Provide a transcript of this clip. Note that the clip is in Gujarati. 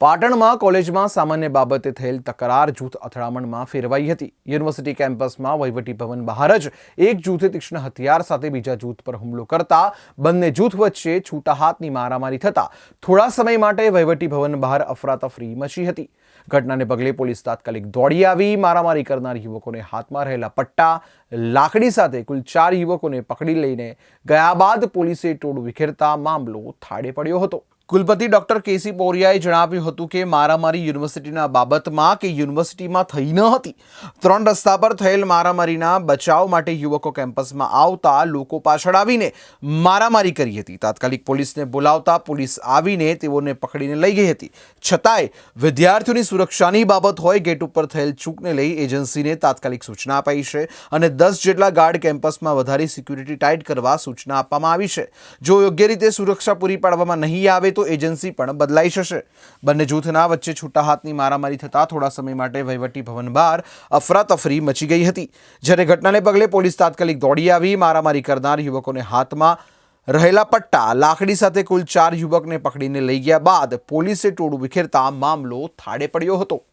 પાટણમાં કોલેજમાં સામાન્ય બાબતે થયેલ તકરાર, જૂથ અથડામણમાં ફેરવાઈ હતી. યુનિવર્સિટી કેમ્પસમાં વહીવટી ભવન બહાર જ એક જૂથે તીક્ષ્ણ હથિયાર સાથે બીજા જૂથ પર હુમલો કરતા બંને જૂથ વચ્ચે છૂટા હાથની મારામારી થતા થોડા સમય માટે વહીવટી ભવન બહાર અફરાતફરી મચી હતી. ઘટનાને પગલે પોલીસ તાત્કાલિક દોડી આવી. મારામારી કરનાર યુવકોને હાથમાં રહેલા પટ્ટા, લાકડી સાથે કુલ ચાર યુવકોને પકડી લઈને ગયા બાદ પોલીસે ટોળું વિખેરતા મામલો થાળે પડ્યો હતો. કુલપતિ ડૉક્ટર કેસી પોરિયાએ જણાવ્યું હતું કે મારામારી યુનિવર્સિટીના બાબતમાં કે યુનિવર્સિટીમાં થઈ ન હતી. ત્રણ રસ્તા પર થયેલ મારામારીના બચાવ માટે યુવકો કેમ્પસમાં આવતા લોકો પાછળ આવીને મારામારી કરી હતી. તાત્કાલિક પોલીસને બોલાવતા પોલીસ આવીને તેઓને પકડીને લઈ ગઈ હતી. છતાંય વિદ્યાર્થીઓની સુરક્ષાની બાબત હોય, ગેટ ઉપર થયેલ ચૂકને લઈ એજન્સીને તાત્કાલિક સૂચના અપાઈ છે અને દસ જેટલા ગાર્ડ કેમ્પસમાં વધારે સિક્યુરિટી ટાઈટ કરવા સૂચના આપવામાં આવી છે. જો યોગ્ય રીતે સુરક્ષા પૂરી પાડવામાં નહીં આવે તો એજન્સી પણ બદલાઈ જશે. બંને જૂથના વચ્ચે છૂટા હાથની મારામારી થતાં થોડા સમય માટે વહીવટી ભવન બહાર અફરાતફરી મચી ગઈ હતી. જ્યારે ઘટનાને પગલે પોલીસ તાત્કાલિક દોડી આવી, મારામારી કરનાર યુવકોને હાથમાં રહેલા પટ્ટા, લાકડી સાથે કુલ ચાર યુવકને પકડીને લઈ ગયા બાદ પોલીસે ટોળું વિખેરતા મામલો થાળે પડ્યો હતો.